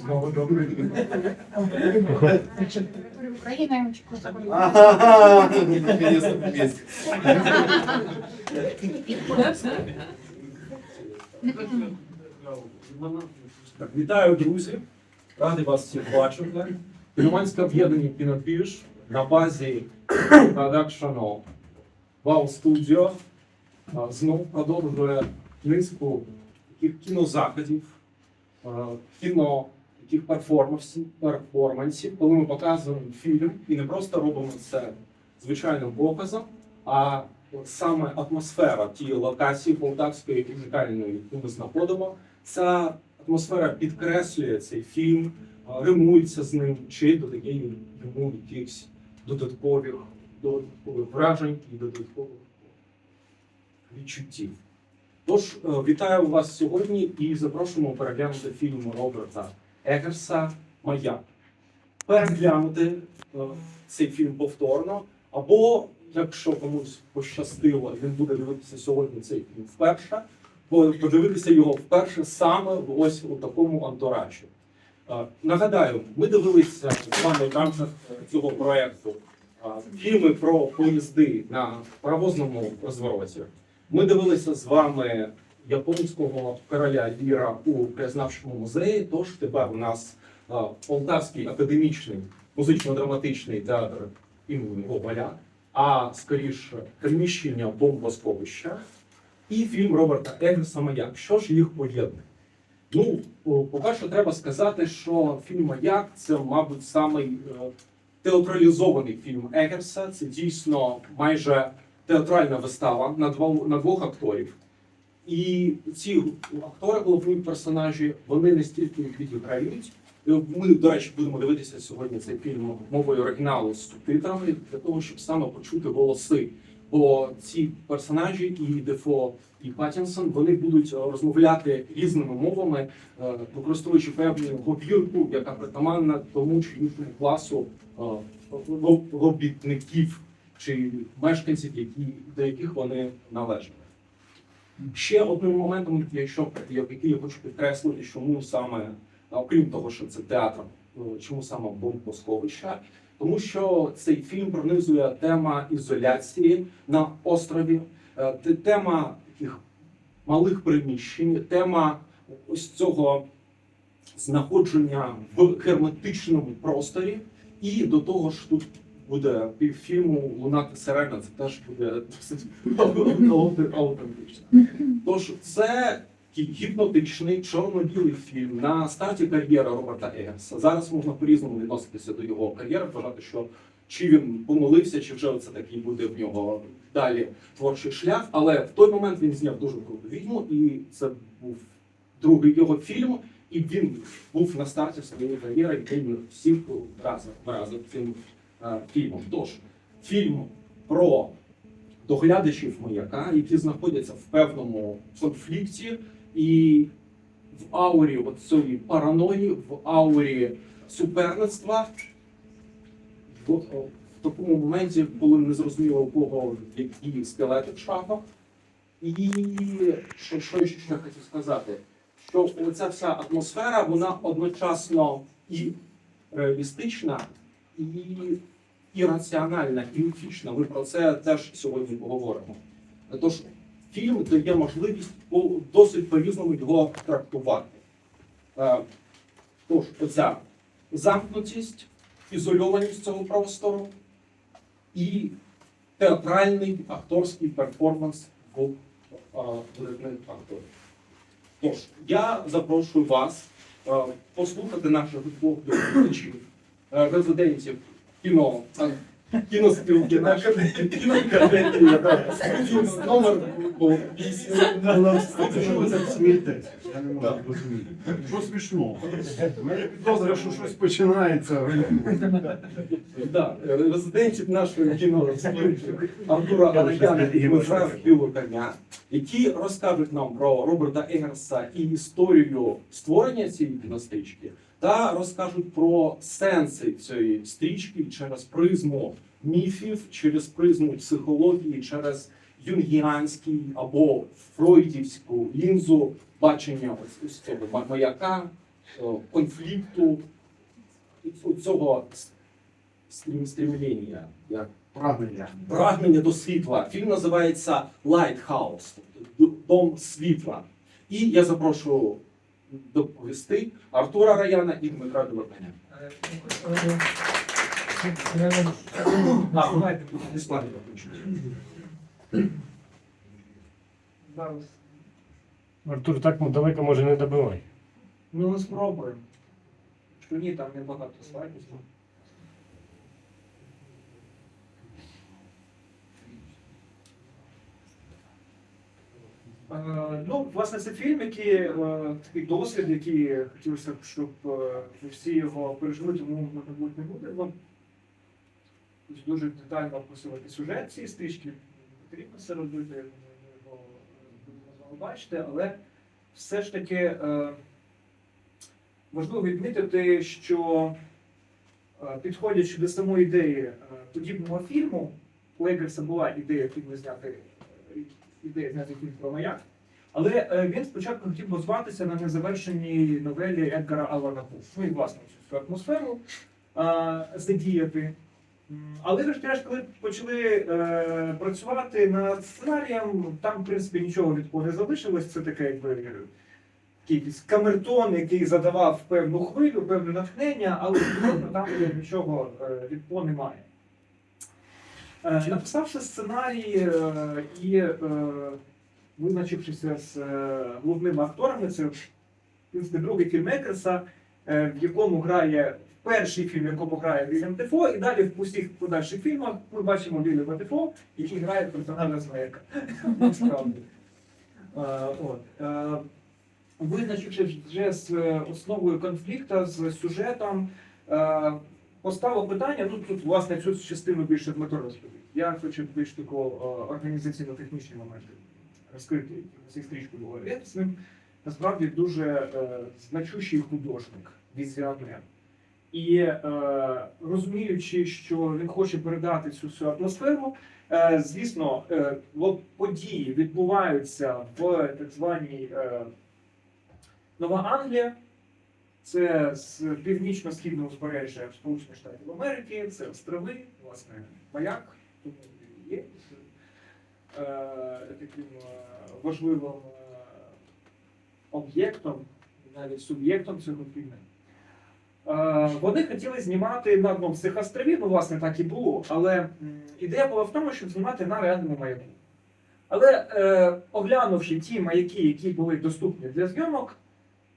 Знову добрий. Україна, я очікую. Ага, наконец-то вместе. Так, вітаю, друзі. Радий вас всіх бачити. Громадське об'єднання «Кінопіж» на базі продакшену Wow Studio а, знову продовжує низку таких кінозаходів, а, Кіно, таких перформансів, перформансів, коли ми показуємо фільм і не просто робимо це звичайним показом, а саме атмосфера тієї локації полтавської унікальної, яку ми знаходимо, ця атмосфера підкреслює цей фільм, римується з ним, чи додає йому якихось додаткових, додаткових вражень і додаткових відчуттів. Тож, е, вітаю вас сьогодні і запрошуємо переглянути фільм Роберта Егерса Маяк. Переглянути е, цей фільм повторно, або якщо комусь пощастило, він буде дивитися сьогодні цей фільм вперше, по- подивитися його вперше саме ось у такому антуражі. Е, Нагадаю, ми дивилися в рамках цього проєкту фільми про поїзди на паровозному розвороті. Ми дивилися з вами японського короля Ліра у краєзнавчому музеї. Тож тепер у нас Полтавський академічний музично-драматичний театр імені Гоголя, а скоріше приміщення бомбосховища і фільм Роберта Егерса Маяк. Що ж їх поєднує? Ну, по-перше, треба сказати, що фільм Маяк це, мабуть, самий е, театралізований фільм Егерса. Це дійсно майже театральна вистава на двох, на двох акторів. І ці актори, головні персонажі, вони настільки їх відіграють. Ми, до речі, будемо дивитися сьогодні цей фільм мовою оригіналу з субтитрами для того, щоб саме почути голоси. Бо ці персонажі, і Дефо, і Паттінсон, вони будуть е, розмовляти різними мовами, е, використовуючи певну говірку, яка притаманна тому чи іншому класу е, робітників чи мешканців, які, до яких вони належали. Ще одним моментом, який я хочу підкреслити, чому саме, окрім того, що це театр, е, чому саме бомбосховища, тому що цей фільм пронизує тема ізоляції на острові, е, тема таких малих приміщень, тема ось цього знаходження в герметичному просторі, і до того ж тут буде півфільму лунати сирена, це теж буде досить аутентично. Тож це гіпнотичний чорно-білий фільм на старті кар'єри Роберта Егерса. Зараз можна по-різному відноситися до його кар'єри, вважати, що чи він помилився, чи вже це такий буде в нього далі творчий шлях. Але в той момент він зняв дуже круту відьму, і це був другий його фільм. І він був на старті своєї кар'єри, він всіх разом вразив цим фільмом. Тож, фільм про доглядачів маяка, які знаходяться в певному конфлікті, і в аурі цієї параної, в аурі суперництва, в, в такому моменті, коли не зрозуміло, у кого які скелети в шафах. І що, що ще хотів сказати, що оця вся атмосфера, вона одночасно і реалістична, і ірраціональна, і міфічна. Ми про це теж сьогодні поговоримо. Тож фільм дає можливість досить по-різному його трактувати. Е, Тож, оця замкнутість, ізольованість цього простору і театральний акторський перформанс двох е, акторів. Тож, я запрошую вас е, послухати наших двох дослідачів, е, резидентів кіно, кіноакадемії, да. номер 8. Що ви так? Я не можу розуміти. Що смішно? Мене що щось починається. Резидентів нашої кіно Артура Анаяна і Дмитра Білоканя, які розкажуть нам про Роберта Егерса і історію створення цієї кінострічки, та розкажуть про сенси цієї стрічки через призму міфів, через призму психології, через юнгіанський або фройдівську лінзу бачення ось ось цього маяка е, конфлікту цього стремління, як Прагнення. прагнення до світла. Фільм називається Lighthouse, тобто Дом світла. І я запрошую доповісти Артура Раяна і Дмитра Дворканя. Артур, так ну, далеко може не добивай. Ну, ми спробуємо. Що ні, там небагато слайдів. Ну, власне, це фільм, який е, такий досвід, який хотілося б, щоб е, ви всі його пережили, тому мабуть не буде. Ну, ось дуже детально описувати сюжет цієї стрічки. Потрібно все робити, ми його е, бачити, але все ж таки е, важливо відмітити, що е, підходячи до самої ідеї е, подібного фільму, у Егерса була ідея фільму зняти е, ідея зняти фільм про маяк. Але е, він спочатку хотів базуватися на незавершеній новелі Едгара Алана Пу. Ну і власне цю атмосферу задіяти. Але врешті-решт, коли почали е, працювати над сценарієм, там, в принципі, нічого від кого не залишилось. Це таке, якби якийсь камертон, який задавав певну хвилю, певне натхнення, але там нічого е, від По немає. Е, Написавши сценарій е, і е, визначившися з головними акторами, це в принципі, другий фільм Екерса, в якому грає перший фільм, в якому грає Вільям Дефо, і далі в усіх подальших фільмах ми бачимо Вільяма Дефо, який грає персонажа. Е, Визначивши вже з основою конфлікту, з сюжетом, поставив питання, ну тут власне цю частину більше Дмитро розповів. Я хочу більш такого е, організаційно-технічні моменти розкрити, цій стрічку було. Ним насправді дуже е, значущий художник, візіонер. І е, розуміючи, що він хоче передати цю всю атмосферу, е, звісно, е, події відбуваються в так званій е, Нова Англія. Це з північно-східного узбережжя Сполучених Штатів Америки, це острови, власне, маяк, тому є е, таким е, важливим е, об'єктом, навіть суб'єктом цього фільму. Вони хотіли знімати на одному з цих островів, ну, власне, так і було, але ідея була в тому, щоб знімати на реальному маяку. Але е, оглянувши ті маяки, які були доступні для зйомок,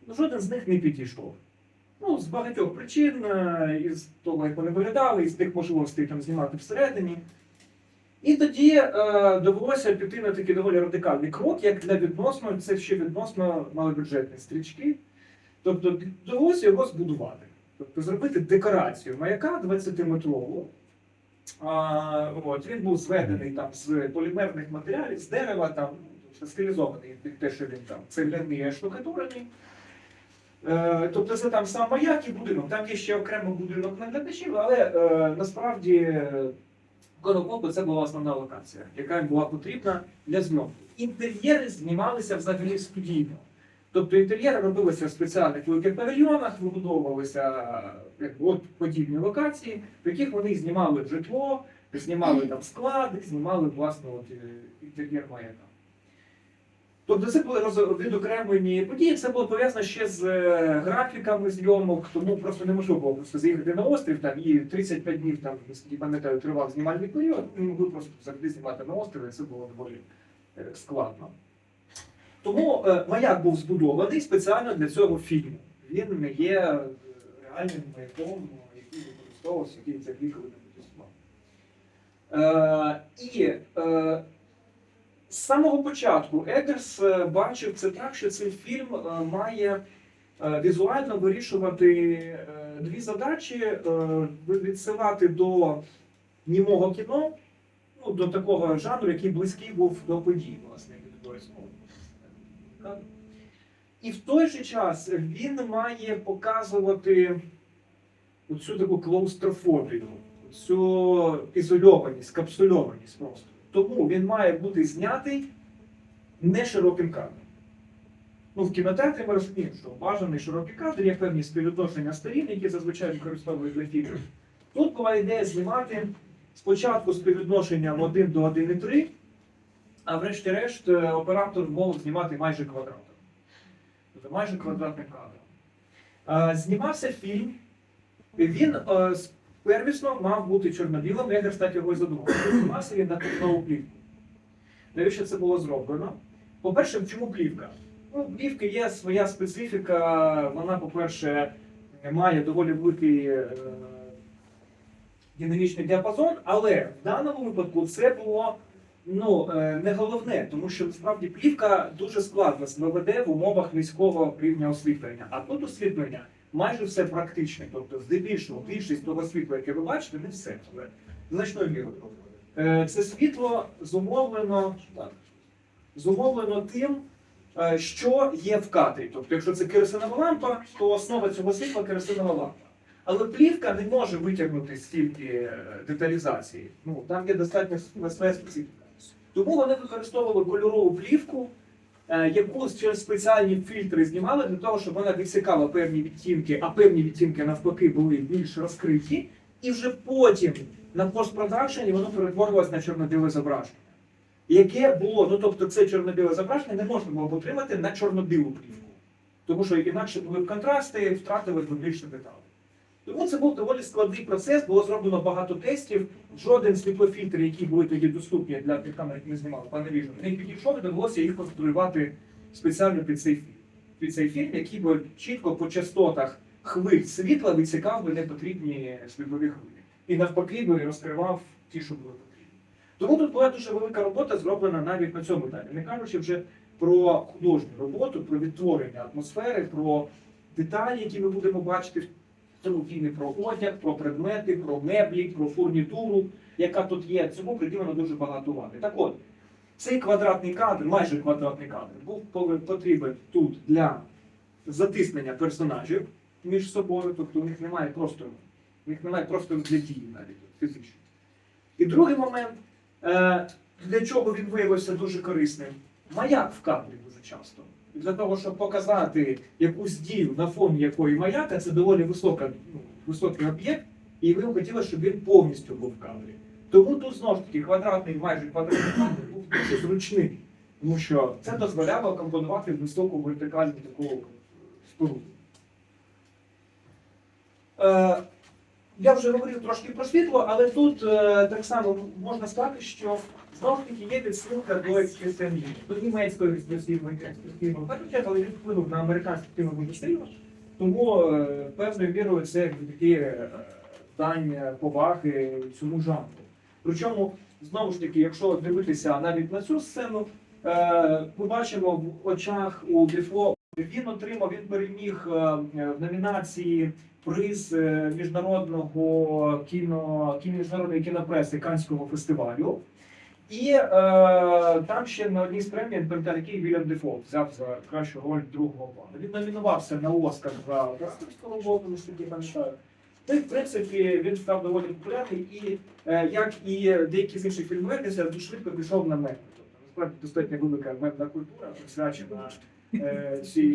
ну, жоден з них не підійшов. Ну, з багатьох причин, е, із того, як вони виглядали, із тих можливостей там знімати всередині. І тоді е, довелося піти на такий доволі радикальний крок, як для відносно, це ще відносно малобюджетні стрічки. Тобто довелося його збудувати. Тобто зробити декорацію маяка 20-метрову. А, от, він був зведений там з полімерних матеріалів, з дерева, там, стилізований те, що він там цегляний штукатурений. Е, тобто це там сам маяк і будинок. Там є ще окремо будинок на глядачів, але е, насправді Коробоку це була основна локація, яка була потрібна для зйомки. Інтер'єри знімалися взагалі студійно. Тобто інтер'єри робилися в спеціальних великих павільйонах, вибудовувалися от подібні локації, в яких вони знімали житло, знімали там склад, знімали власне е, інтер'єр маяка. Тобто це були відокремлені події, це було пов'язано ще з е, графіками зйомок, тому просто неможливо було просто заїхати на острів там, і 35 днів, там, наскільки пам'ятаю, тривав знімальний період, ми могли просто завжди знімати на острові, і це було доволі е, складно. Тому е, маяк був збудований спеціально для цього фільму. Він не є реальним маяком, який використовувався, який це коли не. Е, і е, з самого початку Егерс е, бачив це так, що цей фільм е, має е, візуально вирішувати дві задачі: відсилати до німого кіно, ну, до такого жанру, який близький був до подій, власне, від Борис І в той же час він має показувати оцю таку клаустрофобію, цю ізольованість, капсульованість просто. Тому він має бути знятий не широким кадром. Ну, в кінотеатрі ми розуміємо, що бажаний широкий кадр, є певні співвідношення сторін, які зазвичай використовують для фільмів. Тут була ідея знімати спочатку співвідношенням 1 до 1,3, а врешті-решт е, оператор мов знімати майже квадратом. Тобто майже квадратним кадром. Е, Знімався фільм, він е, первісно мав бути чорно-білим, Егерс так його і задумав. Він на карткову плівку. Навіщо це було зроблено? По-перше, чому плівка? Ну, плівки є своя специфіка. Вона, по-перше, має доволі великий е, динамічний діапазон, але в даному випадку це було ну, е, не головне, тому що насправді плівка дуже складно себе веде в умовах низького рівня освітлення. А тут освітлення майже все практичне. Тобто, здебільшого, більшість того світла, яке ви бачите, не все, але значною мірою. Е, Це світло зумовлено, так, зумовлено тим, е, що є в кадрі. Тобто, якщо це керосинова лампа, то основа цього світла керосинова лампа. Але плівка не може витягнути стільки е, деталізації. Ну, там є достатньо специфіка. Тому вони використовували кольорову плівку, е, яку через спеціальні фільтри знімали для того, щоб вона відсікала певні відтінки, а певні відтінки навпаки були більш розкриті. І вже потім на постпродакшені воно перетворювалося на чорно-біле зображення. Яке було, ну тобто це чорно-біле зображення не можна було б отримати на чорно-білу плівку. Тому що інакше були б контрасти, втратили б більше деталей. Тому це був доволі складний процес, було зроблено багато тестів. Жоден світлофільтр, які були тоді доступні для тих камер, які ми знімали, пане Віжн, не підійшов і довелося їх конструювати спеціально під цей фільм. Під цей фільм, який би чітко по частотах хвиль світла відсікав би непотрібні світлові хвилі. І навпаки би розкривав ті, що були потрібні. Тому тут була дуже велика робота зроблена навіть на цьому етапі. Не кажучи вже про художню роботу, про відтворення атмосфери, про деталі, які ми будемо бачити цьому фільмі про одяг, про предмети, про меблі, про фурнітуру, яка тут є. Цьому приділено дуже багато уваги. Так от, цей квадратний кадр, майже квадратний кадр, був потрібен тут для затиснення персонажів між собою, тобто у них немає простору. У них немає простору для дії навіть фізично. І другий момент, е, для чого він виявився дуже корисним, маяк в кадрі дуже часто. Для того, щоб показати якусь дію на фоні якої маяка, це доволі висока, ну, високий об'єкт, і ви хотіли, щоб він повністю був в кадрі. Тому тут знову ж таки квадратний, майже квадратний кадр був дуже зручний, тому що це дозволяло компонувати високу вертикальну таку споруду. Я вже говорив трошки про світло, але тут е, так само можна сказати, що знову таки є відсилка до експресіонізму, до німецької експресивної експресивної але він вплинув на американську кінову індустрію, тому е, певною мірою це такі е, поваги цьому жанру. Причому, знову ж таки, якщо дивитися навіть на цю сцену, ми бачимо в очах у Дефо, він отримав, він переміг в номінації приз е, міжнародного кіно, міжнародної кінопреси Канського фестивалю. І е, там ще на одній з пам'ятаю, який Вільям Дефолт взяв за кращу роль другого плану. Він номінувався на Оскар за Ростерського роботу, наскільки пам'ятаю. Ну і в принципі він став доволі популярний і е, як і деякі з інших фільмів, дуже швидко пішов на мем. Тобто насправді достатньо велика мемна культура присвячена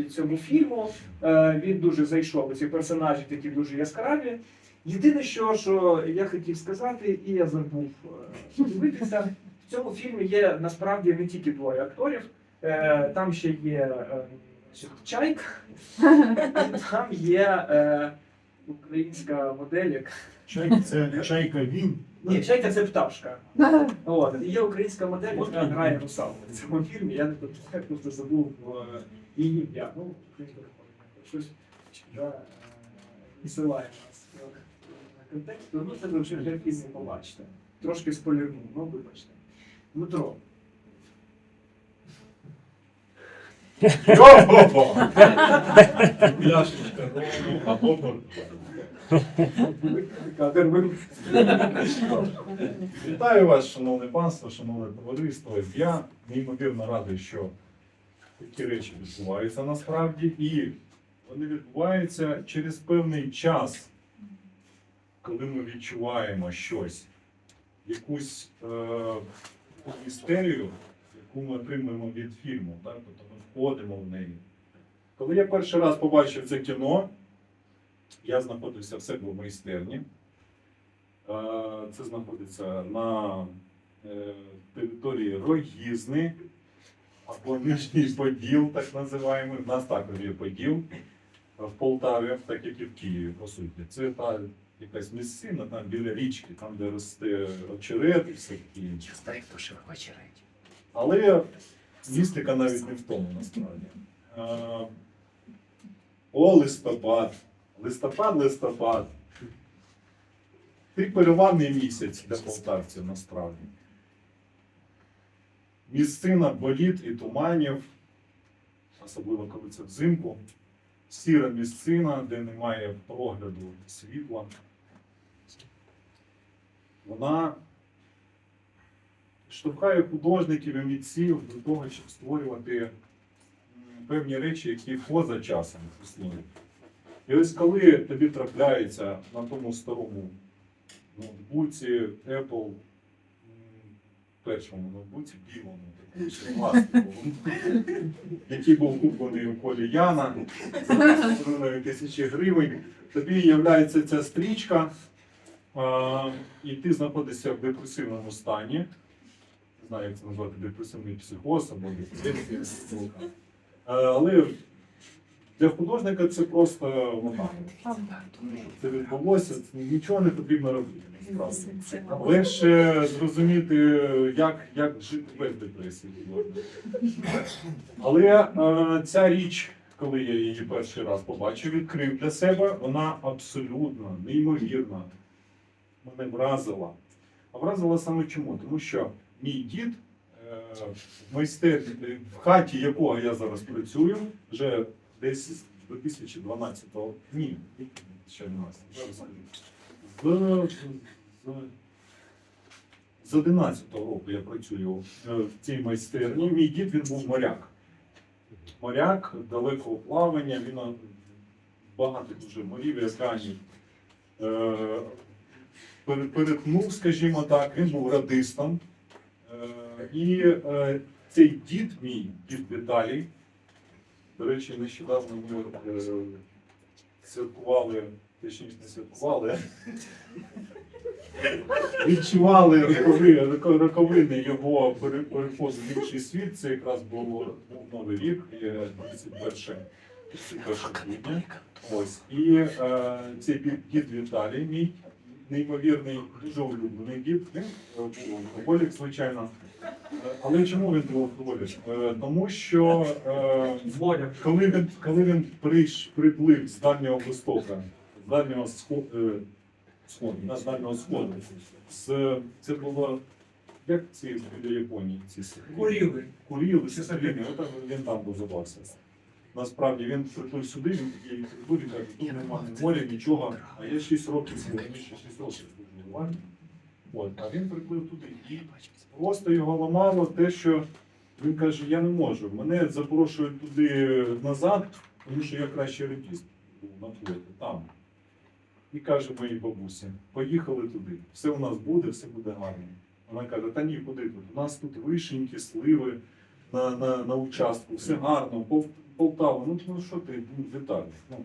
цьому фільму. Е, він дуже зайшов. Ці персонажі такі дуже яскраві. Єдине, що, що я хотів сказати, і я забув е, подивитися, в цьому фільмі є насправді не тільки двоє акторів, е, там ще є е, Чайк, там є е, українська модель. Чайка це чайка він. Ні, Чайка це пташка. От, є українська модель, яка грає русалку в цьому фільмі. Я не просто забув е, її ім'я. Ну, щось е, відсилає нас на контекст. Ну, це ви вже в фільмі побачите. Трошки спойлерну, ну вибачте. Дмитро, Пляшечка рому, а попор. Вітаю вас, шановне панство, шановне товариство. Я неймовірно радий, що такі речі відбуваються насправді, і вони відбуваються через певний час, коли ми відчуваємо щось, якусь е, містерію, яку ми отримуємо від фільму. Так? Тобто ми входимо в неї, Коли я перший раз побачив це кіно, я знаходився в себе в майстерні. Е, Це знаходиться на е, території Рогізни або Нижній Поділ, так називаємо. У нас також є Поділ в Полтаві, так як і в Києві, по суті. Це та якась місцина там біля річки, там, де росте очерет і все таке інше. Але містика навіть не в тому насправді. Е, О, листопад. Листопад, листопад. Ти переливний місяць для полтавців насправді. Місцина боліт і туманів, особливо коли це взимку. Сіра місцина, де немає прогляду світла. Вона штовхає художників і митців до того, щоб створювати певні речі, які поза часом існують. І ось коли тобі трапляється на тому старому ноутбуці Apple, першому ноутбуці, білому, пластиковому, який був куплений у колі Яна тисячі гривень, тобі являється ця стрічка, і ти знаходишся в депресивному стані. Не знаю, як це назвати, депресивний психоз або депресія. Е, Але для художника це просто вона. Це відбулося, це нічого не потрібно робити. насправді. Легше зрозуміти, як, як жити без депресії. Але е, ця річ, коли я її перший раз побачив, відкрив для себе, вона абсолютно неймовірна. Мене вразила. А вразила саме чому? Тому що мій дід е, в майстерні, в хаті якого я зараз працюю, вже десь з 2012-го, ні, ще 12, зараз. З, з, з 11-го року я працюю е, в цій майстерні. Мій дід він був моряк. Моряк далекого плавання, він е, багато дуже морів і океанів е, перетнув, скажімо так, він був радистом. І цей дід мій, дід Віталій, до речі, нещодавно ми е, святкували, точніше не святкували, відчували рокови, роковини його пере- переходу в інший світ. Це якраз був, Новий рік, е, 31, 31. Ось. І е, цей дід Віталій, мій неймовірний, дуже улюблений. Він е, алкоголік, звичайно. Але чому він був алкоголік? Е, Тому що е, коли він, коли він приплив з Дальнього Востока, з Дальнього Сходу, з Дальнього Сходу, з, це було, як ці біля Японії, ці Куріли. Куріли, він там базувався. Насправді він приплив сюди, він такий прибув і каже, тут немає моря, нічого, а я 6 років мені ще 6 років був армії. От, а він приплив туди. І просто його ламало те, що він каже, я не можу. Мене запрошують туди назад, тому що я краще радіст був на флоті, там. І каже моїй бабусі, поїхали туди, все у нас буде, все буде гарно. Вона каже, та ні, куди тут? У нас тут вишеньки, сливи на, на, на участку, все гарно, Пол, Полтава, ну, ну що ти, ну, Віталій, ну.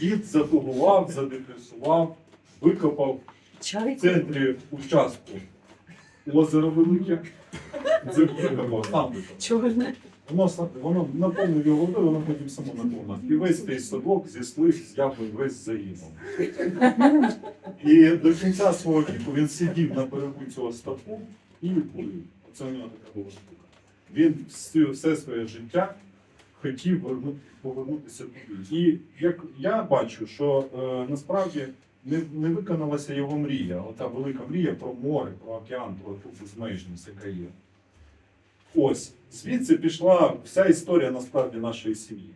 Дід затугував, задепресував, викопав в центрі участку озеро велике, викопав, там викопав. Воно, воно наповнив його водою, воно потім само наповнило. І весь той садок зі слив, з яблунь весь загинув. І до кінця свого віку він сидів на берегу цього ставку і курив. Це у нього така була штука. Він все, своє життя хотів верну- повернутися туди. І як я бачу, що е, насправді не, не виконалася його мрія. Ота велика мрія про море, про океан, про ту безмежність, яка є. Ось, звідси пішла вся історія насправді нашої сім'ї.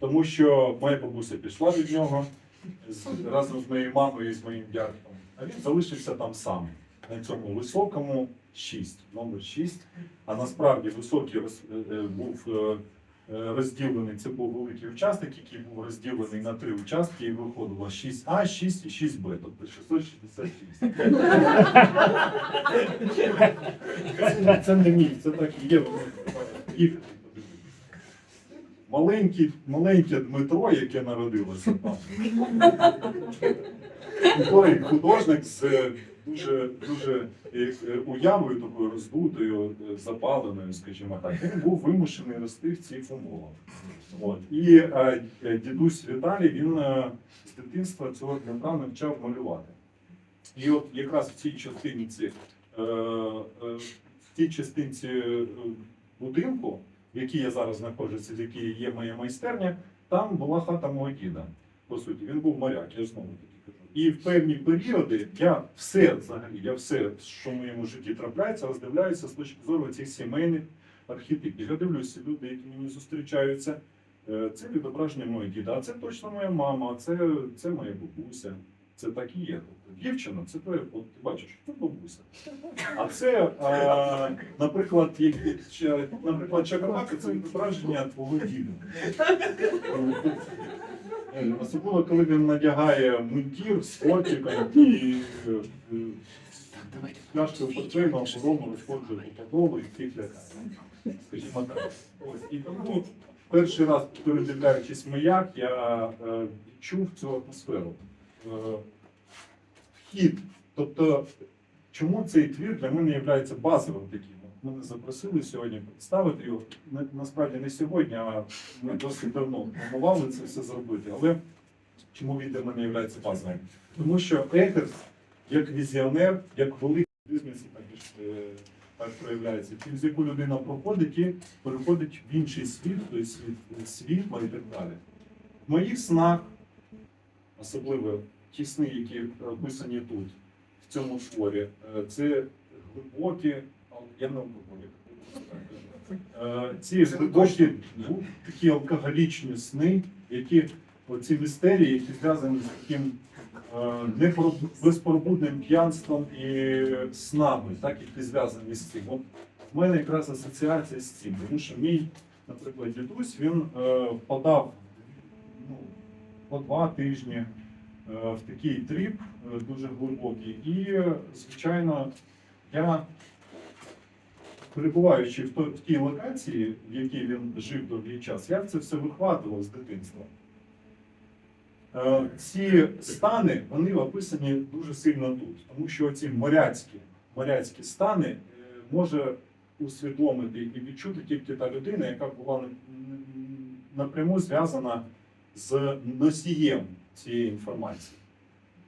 Тому що моя бабуся пішла від нього з, разом з моєю мамою і з моїм дядьком. А він залишився там сам, на цьому високому 6, номер 6. А насправді високий рос- е, е, був е, розділений, це був великий участок, який був розділений на три участки і виходило 6А, 6 і 6Б, тобто 666. Це, не мій, це так і є. Маленький, маленьке Дмитро, яке народилося там. Той художник з дуже, дуже е, уявою такою роздутою, е, запаленою, скажімо так, він був вимушений рости в цих умовах. От. І е, е, дідусь Віталій він з дитинства цього Дмитра навчав малювати. І от якраз в цій частинці, в цій частинці будинку, в якій я зараз знаходжуся, в якій є моя майстерня, там була хата мого діда. По суті, він був моряк, я ж знову. І в певні періоди я все взагалі, я все, що в моєму житті трапляється, роздивляюся з точки зору цих сімейних архетипів. Я дивлюся, люди, які мені зустрічаються. е, Це відображення мого діда, а це точно моя мама, це, це моя бабуся. Це так і є. Тобто, дівчина, це твоя, от ти бачиш, це бабуся. А це, а, наприклад, як, наприклад, Чакабака це відображення твого діда. Е, Особливо, коли він надягає мундір з фотиком і е, е, пляшкою портвейну оборону виходжує по подолу і всіх лякає. Скажімо так. Ось. І тому перший раз, передивляючись маяк, я відчув цю атмосферу. Вхід. Тобто, чому цей твір для мене є базовим таким? Мене запросили сьогодні представити його. На- Насправді не сьогодні, а ми досить давно планували це все зробити. Але чому він для мене є базовим? Тому що Егерс, як візіонер, як великий бізнес, так е, проявляється, через яку людина проходить і переходить в інший світ, той світ світла і так далі. В моїх снах, особливо ті сни, які описані тут, в цьому творі, е, це глибокі, я не алкоголік. Е, Ці глибокі такі алкоголічні сни, які оці містерії, які зв'язані з таким е, безпробудним п'янством і снами, так які зв'язані з цим. От в мене якраз асоціація з цим, тому що мій, наприклад, дідусь він е, впадав ну, по два тижні е, в такий тріп е, дуже глибокий. І, е, звичайно, я, перебуваючи в, тій локації, в якій він жив довгий час, я це все вихватував з дитинства. Е, Ці стани вони описані дуже сильно тут, тому що ці моряцькі, моряцькі стани е, може усвідомити і відчути тільки та людина, яка була напряму зв'язана з носієм цієї інформації.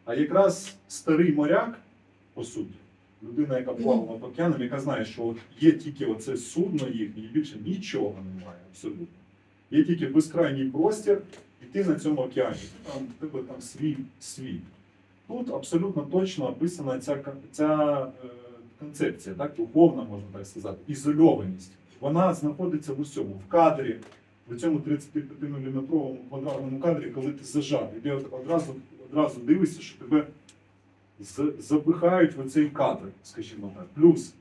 А якраз старий моряк, по суті, людина, яка плавала по океанам, яка знає, що от є тільки оце судно їхнє, і більше нічого немає абсолютно. Є тільки безкрайній простір, і ти на цьому океані. Там тебе там свій світ. Тут абсолютно точно описана ця, ця е, концепція, так, духовна, можна так сказати, ізольованість. Вона знаходиться в усьому, в кадрі, в цьому 35-мм квадратному кадрі, коли ти зажатий, ти одразу, одразу дивишся, що тебе запихають в цей кадр, скажімо так. Плюс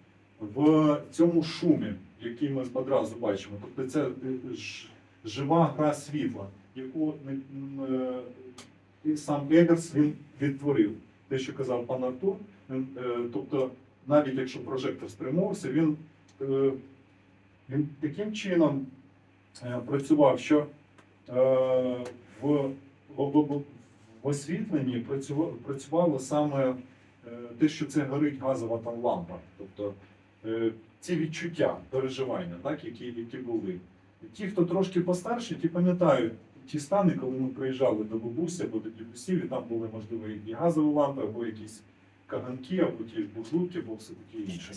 в цьому шумі, який ми одразу бачимо, тобто це е, жива гра світла, яку е, сам Егерс він відтворив. Те, що казав пан Артур, е, тобто, навіть якщо прожектор спрямовувався, він, він таким чином працював, що в освітленні працювало, саме е, те, що це горить газова там лампа. Тобто е, ці відчуття, переживання, так, які, які були. Ті, хто трошки постарші, ті пам'ятають ті стани, коли ми приїжджали до бабусі або до дідусів, і там були, можливо, і газові лампи, або якісь каганки, або ті ж буржуйки, або все таке інше.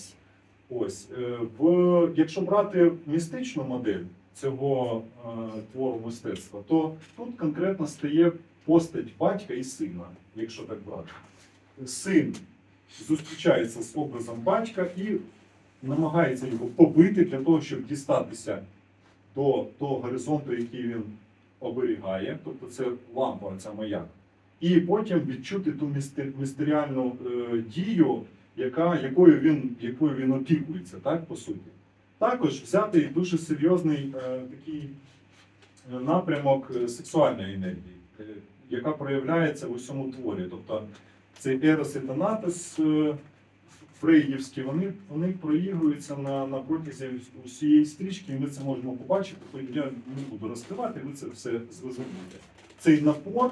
Ось, е, в, якщо брати містичну модель цього е, твору мистецтва, то тут конкретно стає постать батька і сина, якщо так брати. Син зустрічається з образом батька і намагається його побити для того, щоб дістатися до того горизонту, який він оберігає, тобто це лампа, ця маяк. І потім відчути ту містер- містеріальну е, дію, яка, якою, він, якою він опікується, так, по суті. Також взятий дуже серйозний е, такий е, напрямок е, сексуальної енергії, е, яка проявляється в усьому творі. Тобто цей ерос і танатос е, фрейдівські, вони, вони проігруються на, на протязі усієї стрічки, і ми це можемо побачити. Хоч я не буду розкривати, ви це все зрозумієте. Цей напор,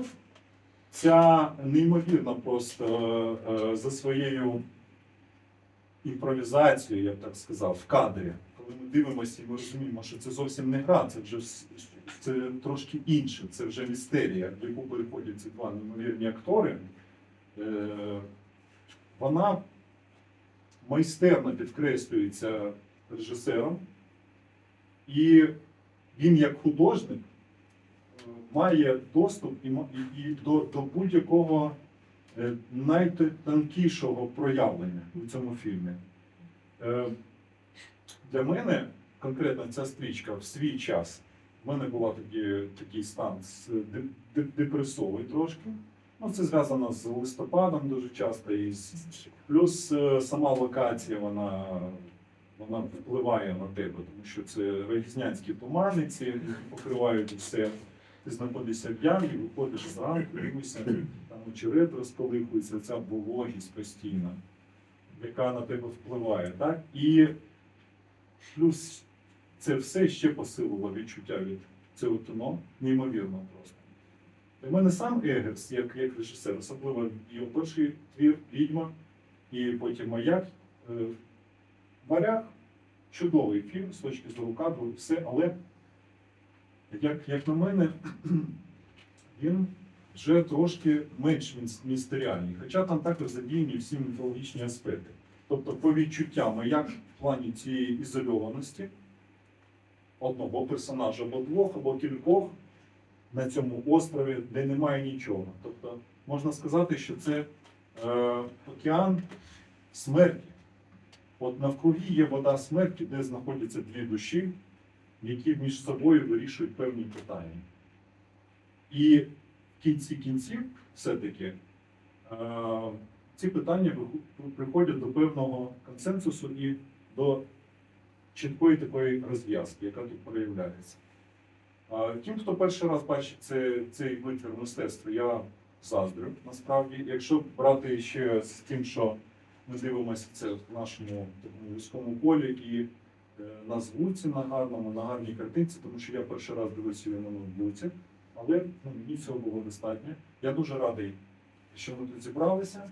ця неймовірна просто е, за своєю імпровізацією, я б так сказав, в кадрі. Коли ми дивимося і ми розуміємо, що це зовсім не гра, це вже це трошки інше, це вже містерія, в яку переходять ці два неймовірні актори. Е, Вона майстерно підкреслюється режисером, і він, як художник, е, має доступ і, і, до, до будь-якого е, найтонкішого проявлення у цьому фільмі. Для мене конкретно ця стрічка в свій час. В мене була тоді такий стан депресовий трошки. Ну, це зв'язано з листопадом дуже часто. І. Плюс е, сама локація, вона, вона впливає на тебе, тому що це регізнянські туманиці, які покривають все. Ти знаходишся в ямі, виходиш зранку, дивишся, там очерет розколихується, ця вологість постійна, яка на тебе впливає. Так? І плюс це все ще посилило відчуття від цього кіно, неймовірно просто. Для мене сам Егерс, як, як режисер, особливо його перший твір Відьма і потім Маяк. Е, Варяг чудовий фільм з точки зору кадру, все, але як, як на мене, він вже трошки менш містеріальний, хоча там також задіяні всі міфологічні аспекти. Тобто, по відчуттям, як в плані цієї ізольованості одного персонажа або двох, або кількох на цьому острові, де немає нічого. Тобто, можна сказати, що це е, океан смерті. От навкруги є вода смерті, де знаходяться дві душі, які між собою вирішують певні питання. І в кінці кінців, все-таки, е, ці питання приходять до певного консенсусу і до чіткої такої розв'язки, яка тут проявляється. Тим, хто перший раз бачить це, цей витвір мистецтва, я заздрю насправді. Якщо брати ще з тим, що ми дивимося це в нашому такому військовому полі і е, на звуці на гарному, на гарній картинці, тому що я перший раз дивився його на ноутбуці, але ну, мені цього було достатньо. Я дуже радий, що ми тут зібралися.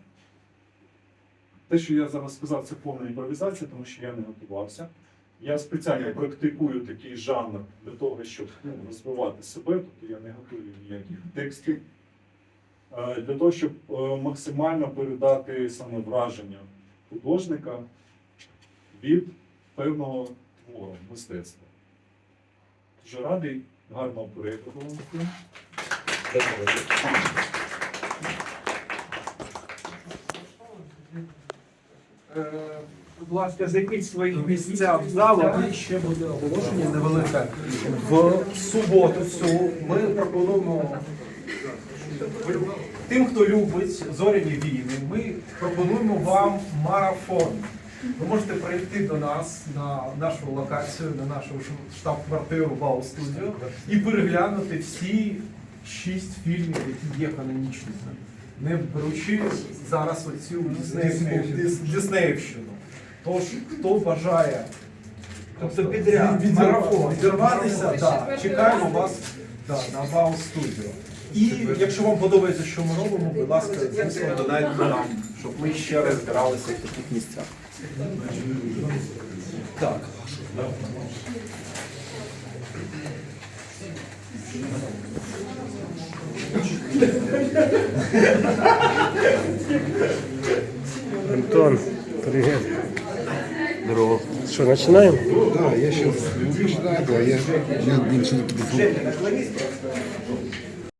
Те, що я зараз сказав, це повна імпровізація, тому що я не готувався. Я спеціально практикую такий жанр для того, щоб ну, розвивати себе, тобто я не готую ніяких текстів. Е, Для того, щоб е, максимально передати саме враження художника від певного твору, мистецтва. Дуже радий, гарного перегляду. вам. Е, Будь ласка, займіть свої місця в залу. І ще буде оголошення невелике. В суботу цю ми пропонуємо тим, хто любить зоряні війни, ми пропонуємо вам марафон. Ви можете прийти до нас на нашу локацію, на нашу штаб-квартиру Бау Студіо і переглянути всі шість фільмів, які є канонічними, не беручи зараз оцю Дис- Диснеївщину. Тож, хто бажає Тобто підряд. від- Марафон. відірватися, да, чекаємо вас да, на Бау Студіо. І якщо вам подобається, що ми робимо, будь ласка, звісно, додайте нам, щоб ми ще раз збиралися в таких місцях. Так. Антон, привет. Здорово. Что, начинаем? Да, я сейчас, да, да, я, я ничего не подошел.